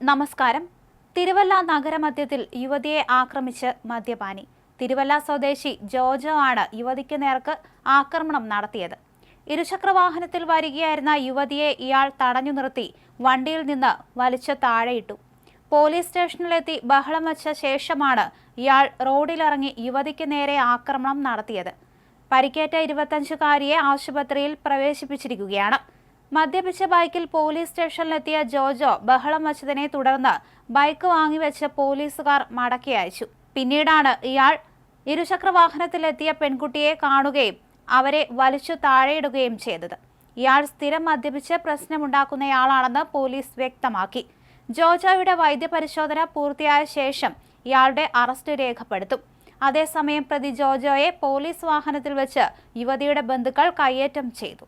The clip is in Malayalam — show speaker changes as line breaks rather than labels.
നമസ്കാരം. തിരുവല്ല നഗരമധ്യത്തിൽ യുവതിയെ ആക്രമിച്ച് മദ്യപാനി. തിരുവല്ല സ്വദേശി ജോജോ ആണ് യുവതിക്ക് നേർക്ക് ആക്രമണം നടത്തിയത്. ഇരുചക്രവാഹനത്തിൽ വരികയായിരുന്ന യുവതിയെ ഇയാൾ തടഞ്ഞു നിർത്തി വണ്ടിയിൽ നിന്ന് വലിച്ചു താഴെയിട്ടു. പോലീസ് സ്റ്റേഷനിലെത്തി ബഹളം വച്ച ശേഷമാണ് ഇയാൾ റോഡിലിറങ്ങി യുവതിക്ക് നേരെ ആക്രമണം നടത്തിയത്. പരിക്കേറ്റ ഇരുപത്തഞ്ചുകാരിയെ ആശുപത്രിയിൽ പ്രവേശിപ്പിച്ചിരിക്കുകയാണ്. മദ്യപിച്ച ബൈക്കിൽ പോലീസ് സ്റ്റേഷനിലെത്തിയ ജോജോ ബഹളം വച്ചതിനെ തുടർന്ന് ബൈക്ക് വാങ്ങിവെച്ച് പോലീസുകാർ മടക്കി അയച്ചു. പിന്നീടാണ് ഇയാൾ ഇരുചക്രവാഹനത്തിലെത്തിയ പെൺകുട്ടിയെ കാണുകയും അവരെ വലിച്ചു താഴെയിടുകയും ചെയ്തത്. ഇയാൾ സ്ഥിരം മദ്യപിച്ച് പ്രശ്നമുണ്ടാക്കുന്നയാളാണെന്ന് പോലീസ് വ്യക്തമാക്കി. ജോജോയുടെ വൈദ്യപരിശോധന പൂർത്തിയായ ശേഷം ഇയാളുടെ അറസ്റ്റ് രേഖപ്പെടുത്തും. അതേസമയം പ്രതി ജോജോയെ പോലീസ് വാഹനത്തിൽ വെച്ച് യുവതിയുടെ ബന്ധുക്കൾ കയ്യേറ്റം ചെയ്തു.